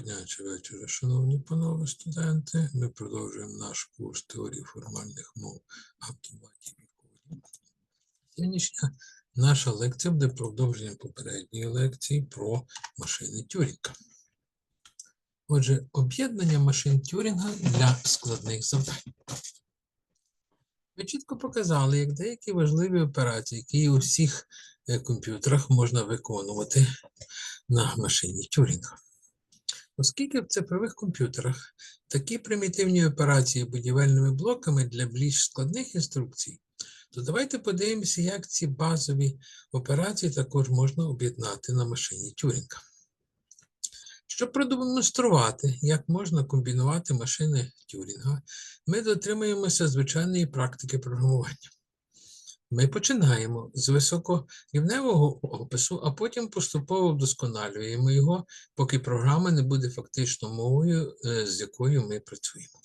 Дня чи вечора, шановні панове студенти. Ми продовжуємо наш курс теорії формальних мов автоматів і кодів. Сьогоднішня наша лекція буде продовженням попередньої лекції про машини Тюрінга. Отже, об'єднання машин Тюрінга для складних завдань. Ми чітко показали, як деякі важливі операції, які у всіх е, комп'ютерах можна виконувати на машині Тюрінга. Оскільки в цифрових комп'ютерах такі примітивні операції будівельними блоками для більш складних інструкцій, то давайте подивимося, як ці базові операції також можна об'єднати на машині Тюрінга. Щоб продемонструвати, як можна комбінувати машини Тюрінга, ми дотримуємося звичайної практики програмування. Ми починаємо з високорівневого опису, а потім поступово вдосконалюємо його, поки програма не буде фактично мовою, е, з якою ми працюємо.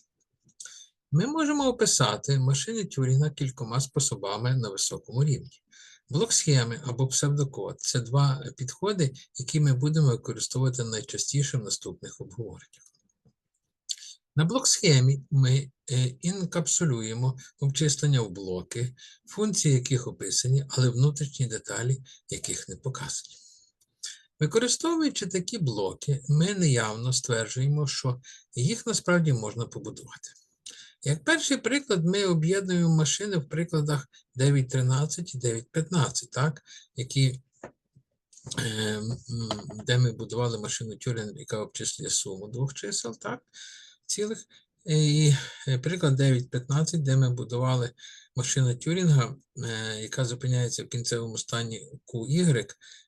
Ми можемо описати машини Тюрінга кількома способами на високому рівні. Блок схеми або псевдокод це два підходи, які ми будемо використовувати найчастіше в наступних обговореннях. На блок-схемі ми е, інкапсулюємо обчислення в блоки, функції яких описані, але внутрішні деталі яких не показані. Використовуючи такі блоки, ми неявно стверджуємо, що їх насправді можна побудувати. Як перший приклад, ми об'єднуємо машини в прикладах 9.13 і 9.15, так, які, е, де ми будували машину Тюрінг, яка обчислює суму двох чисел, так, цілих. І е, приклад 9.15, де ми будували машину Тюрінга, е, яка зупиняється в кінцевому стані QY,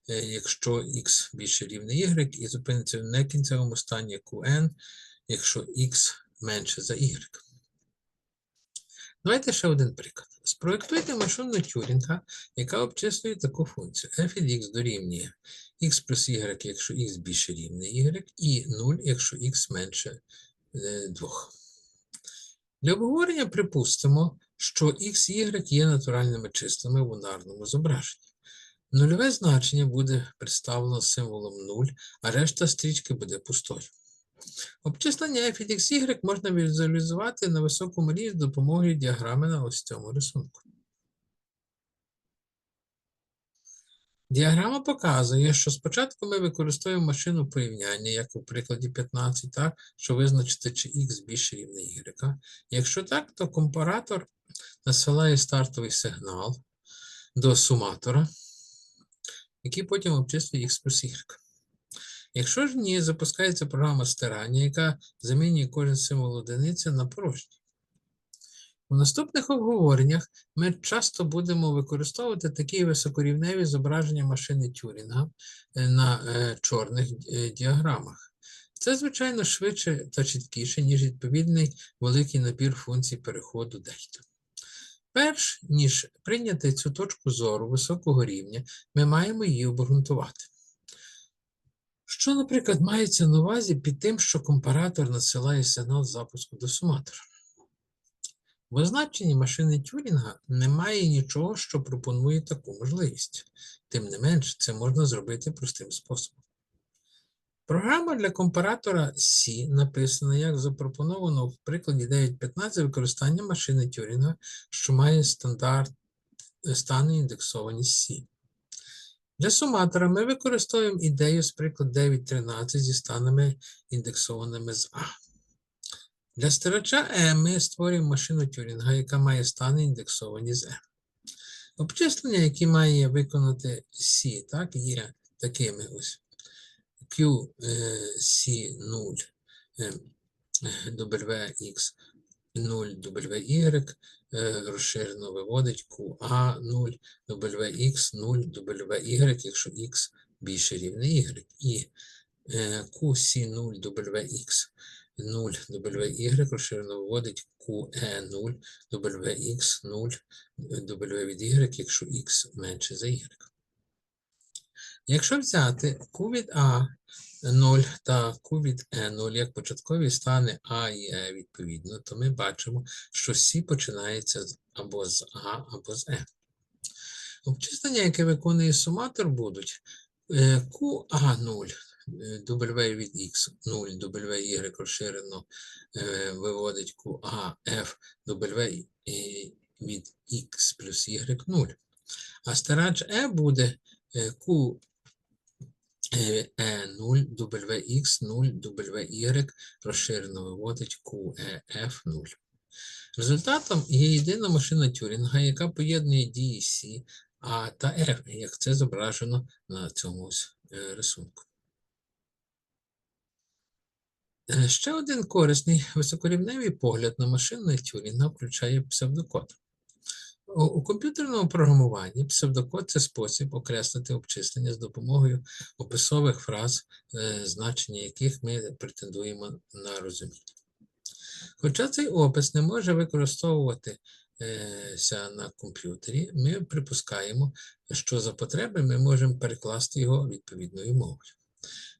е, якщо x більше рівне y, і зупиниться в некінцевому стані QN, якщо x менше за y. Давайте ще один приклад. Спроєктуйте машину Тюрінга, яка обчислює таку функцію. f від x дорівнює x плюс y, якщо x більше рівне y, і 0, якщо x менше 2. Для обговорення припустимо, що x y є натуральними числами в унарному зображенні. Нульове значення буде представлено символом 0, а решта стрічки буде пустою. Обчислення f від x y можна візуалізувати на високому рівні з допомогою діаграми на ось цьому рисунку. Діаграма показує, що спочатку ми використовуємо машину порівняння, як у прикладі 15, так, що визначити, чи x більше рівне y. Якщо так, то компаратор насилає стартовий сигнал до суматора, який потім обчислює x плюс y. Якщо ж ні, запускається програма стирання, яка замінює кожен символ одиниці на порожній. У наступних обговореннях ми часто будемо використовувати такі високорівневі зображення машини Тюрінга е, на е, чорних е, діаграмах. Це, звичайно, швидше та чіткіше, ніж відповідний великий набір функцій переходу дельта. Перш ніж прийняти цю точку зору високого рівня, ми маємо її обґрунтувати. Що, наприклад, мається на увазі під тим, що компаратор надсилає сигнал запуску до суматора? В означенні машини Тюрінга немає нічого, що пропонує таку можливість. Тим не менш, це можна зробити простим способом. Програма для компаратора C написана, як запропоновано в прикладі 9.15 використання машини Тюрінга, що має стандарт стани індексовані з C. Для суматора ми використовуємо ідею з приклад 9.13 зі станами індексованими з А. Для стирача E ми створюємо машину Тюрінга, яка має стани індексовані з E. Обчислення, які має виконати C, так, є такими ось QC0 WX 0 WY розширено виводить QA0 WX 0 WY, якщо X більше рівне Y. І QC0 WX 0 WY розширено виводить QE0 WX 0 W від Y, якщо X менше за Y. Якщо взяти Q від A 0 та Q від E0 як початкові стани А і Е відповідно, то ми бачимо, що C починається або з А, або з Е. Обчислення, яке виконує суматор, будуть QA0 е, W від X 0, WY розширено е, виводить QA, F, W е, від X плюс Y 0. А старач E буде е, Q е, E0, WX 0, WY розширено виводить QEF 0. Результатом є єдина машина Тюрінга, яка поєднує дії C, A та F, як це зображено на цьому е, рисунку. Е, Ще один корисний високорівневий погляд на машини Тюрінга включає псевдокод. У, комп'ютерному програмуванні псевдокод це спосіб окреслити обчислення з допомогою описових фраз, е, значення яких ми претендуємо на розуміння. Хоча цей опис не може використовуватися на комп'ютері, ми припускаємо, що за потреби ми можемо перекласти його відповідною мовою.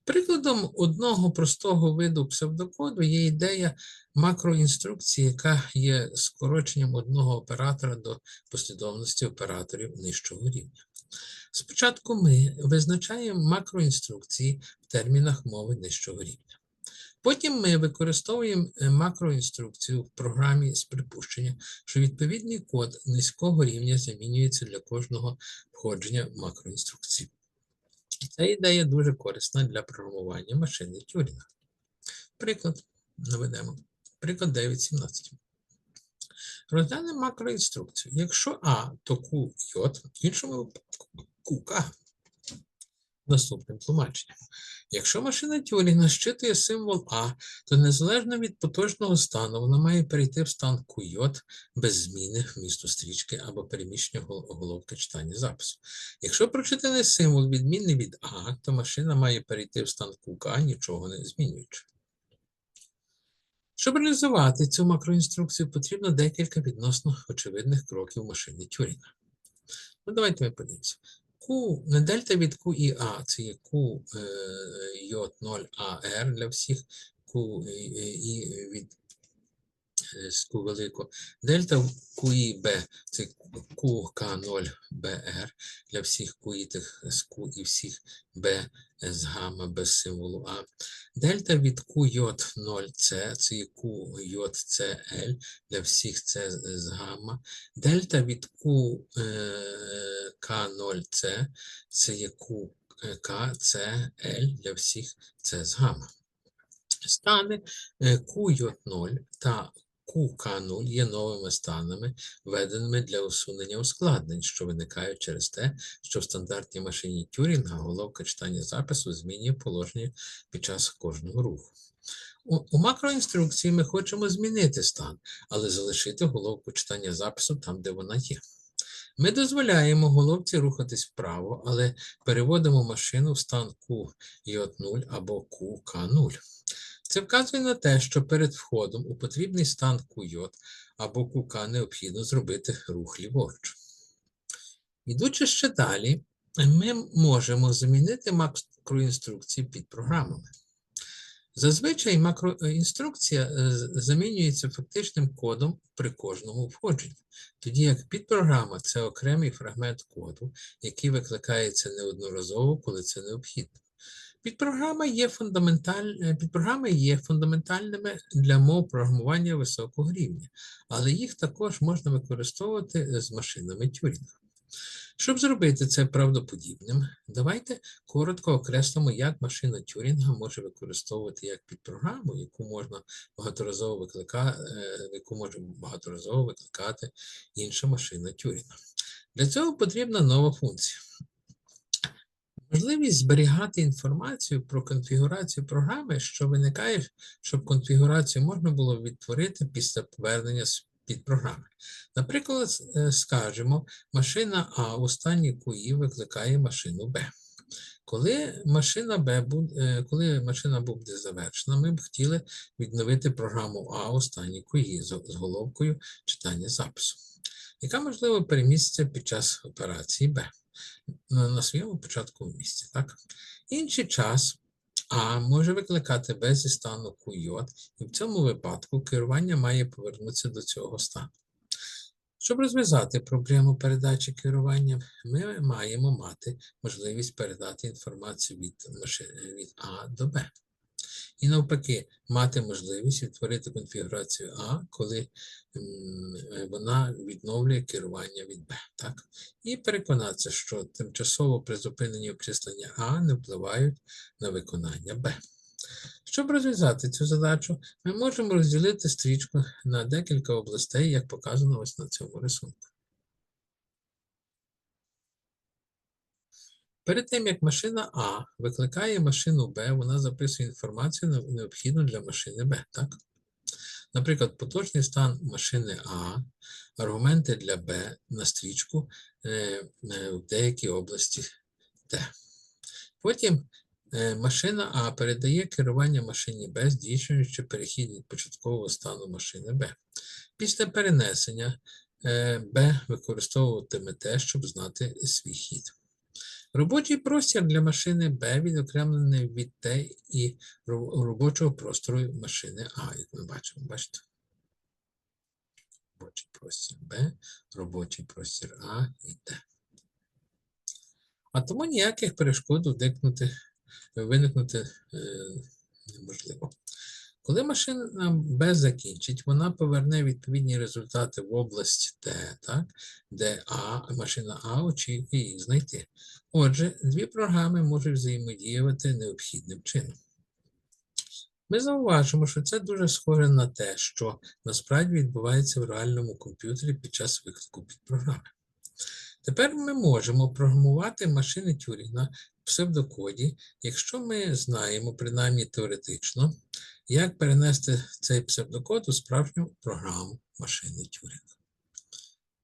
Прикладом одного простого виду псевдокоду є ідея макроінструкції, яка є скороченням одного оператора до послідовності операторів нижчого рівня. Спочатку ми визначаємо макроінструкції в термінах мови нижчого рівня. Потім ми використовуємо е, макроінструкцію в програмі з припущення, що відповідний код низького рівня замінюється для кожного входження макроінструкції. І ця ідея дуже корисна для програмування машини Тюрінга. Приклад наведемо. Приклад 9.17. Розглянемо макроінструкцію. Якщо А, то Q йод, в іншому випадку QK. Наступним тлумаченням. Якщо машина Тюрінга щитує символ А, то незалежно від поточного стану вона має перейти в стан QJ без зміни вмісту стрічки або переміщення гол- головки читання запису. Якщо прочитаний символ відмінний від А, то машина має перейти в стан QK, нічого не змінюючи. Щоб реалізувати цю макроінструкцію, потрібно декілька відносно очевидних кроків машини Тюрінга. Ну, давайте ми подивимося. Q, дельта від Q і A, це є Q е, йод 0 AR для всіх, Q е, і від е, з Q великого. Дельта Q і B, це QK0 BR для всіх Q тих з Q і всіх B з гамма без символу А. Дельта від Q йод 0C, це є Q йод CL для всіх це з гамма. Дельта від Q е, К0С, це є Q е, К, С, Л для всіх це з гамма. Стани е, Q0 та QK0 є новими станами, введеними для усунення ускладнень, що виникають через те, що в стандартній машині Тюрінга головка читання запису змінює положення під час кожного руху. У макроінструкції ми хочемо змінити стан, але залишити головку читання запису там, де вона є. Ми дозволяємо головці рухатись вправо, але переводимо машину в стан Q0 або QK0. Це вказує на те, що перед входом у потрібний стан QJ або QK необхідно зробити рух ліворуч. Ідучи ще далі, ми можемо замінити макроінструкції під програмами. Зазвичай макроінструкція е, замінюється фактичним кодом при кожному входженні, тоді як підпрограма це окремий фрагмент коду, який викликається неодноразово, коли це необхідно. Підпрограми є, фундаменталь... е, підпрограми є фундаментальними для мов програмування високого рівня, але їх також можна використовувати з машинами Тюрінга. Щоб зробити це правдоподібним, давайте коротко окреслимо, як машина Тюрінга може використовувати як підпрограму, яку можна багаторазово викликати, яку може багаторазово викликати інша машина Тюрінга. Для цього потрібна нова функція. Можливість зберігати інформацію про конфігурацію програми, що виникає, щоб конфігурацію можна було відтворити після повернення з підпрограми. Наприклад, е, скажемо, машина А у стані QI викликає машину Б. Коли машина Б буде, коли машина буде завершена, ми б хотіли відновити програму А у стані QI з головкою читання запису, яка можливо переміститься під час операції Б на своєму початковому місці. Так? Інший час А може викликати Б зі стану QJ, і в цьому випадку керування має повернутися до цього стану. Щоб розв'язати проблему передачі керування, ми маємо мати можливість передати інформацію від, від А до Б. І навпаки, мати можливість відтворити конфігурацію А, коли е, вона відновлює керування від Б. Так? І переконатися, що тимчасово призупинені обчислення А не впливають на виконання Б. Щоб розв'язати цю задачу, ми можемо розділити стрічку на декілька областей, як показано ось на цьому рисунку. Перед тим, як машина А викликає машину Б, вона записує інформацію, необхідну для машини Б. Так? Наприклад, поточний стан машини А, аргументи для Б на стрічку е, е, в деякій області Д. Потім е, машина А передає керування машині Б, здійснюючи перехід від початкового стану машини Б. Після перенесення Б використовуватиме те, щоб знати свій хід. Робочий простір для машини Б відокремлений від Т і робочого простору машини А, як ми бачимо. Бачите? Робочий простір Б, робочий простір А і Т. А тому ніяких перешкод виникнути, виникнути е, неможливо. Коли машина Б закінчить, вона поверне відповідні результати в область Т, так, де А, машина А очікує їх знайти. Отже, дві програми можуть взаємодіювати необхідним чином. Ми зауважимо, що це дуже схоже на те, що насправді відбувається в реальному комп'ютері під час виклику під програми. Тепер ми можемо програмувати машини Тюрінга в псевдокоді, якщо ми знаємо, принаймні теоретично, як перенести цей псевдокод у справжню програму машини Тюрінга.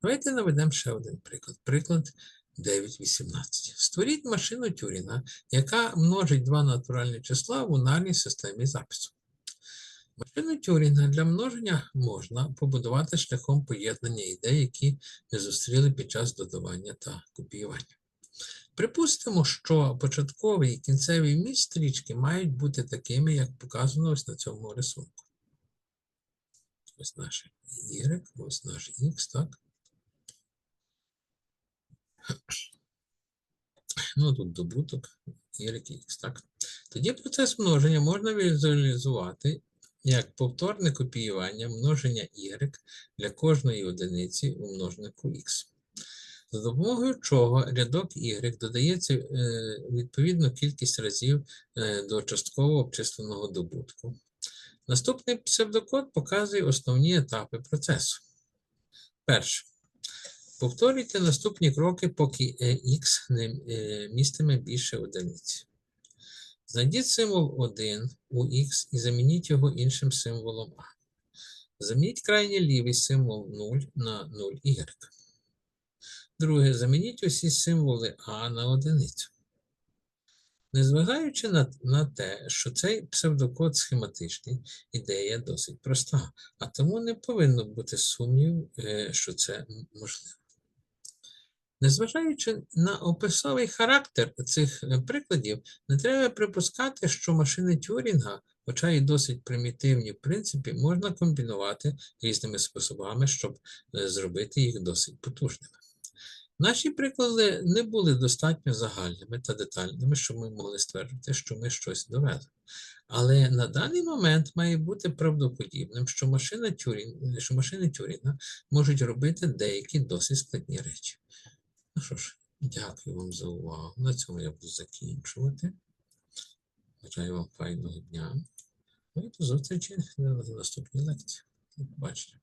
Давайте наведемо ще один приклад. Приклад 9.18. Створіть машину Тюрінга, яка множить два натуральні числа в унарній системі запису. Машину Тюрінга для множення можна побудувати шляхом поєднання ідей, які ми зустріли під час додавання та копіювання. Припустимо, що початковий і кінцевий вміст стрічки мають бути такими, як показано ось на цьому рисунку. Ось наш Y, ось наш X, так? Ну, тут добуток Y X, так? Тоді процес множення можна візуалізувати як повторне копіювання множення y для кожної одиниці у множнику x. За допомогою чого рядок y додається е, відповідну кількість разів е, до частково обчисленого добутку. Наступний псевдокод показує основні етапи процесу. Перше. Повторюйте наступні кроки, поки x не е, містиме більше одиниць. Знайдіть символ 1 у x і замініть його іншим символом А. Замініть крайній лівий символ 0 на 0y. Друге, замініть усі символи А на одиницю. Незважаючи на, на те, що цей псевдокод схематичний, ідея досить проста, а тому не повинно бути сумнів, е, що це можливо. Незважаючи на описовий характер цих е, прикладів, не треба припускати, що машини Тюрінга, хоча і досить примітивні в принципі, можна комбінувати різними способами, щоб е, зробити їх досить потужними. Наші приклади не були достатньо загальними та детальними, щоб ми могли стверджувати, що ми щось довели. Але на даний момент має бути правдоподібним, що, машина Тюрін, що машини Тюрінга можуть робити деякі досить складні речі. Ну що ж, дякую вам за увагу. На цьому я буду закінчувати. Бажаю вам файного дня. Ну і до зустрічі на наступній лекції. До побачення.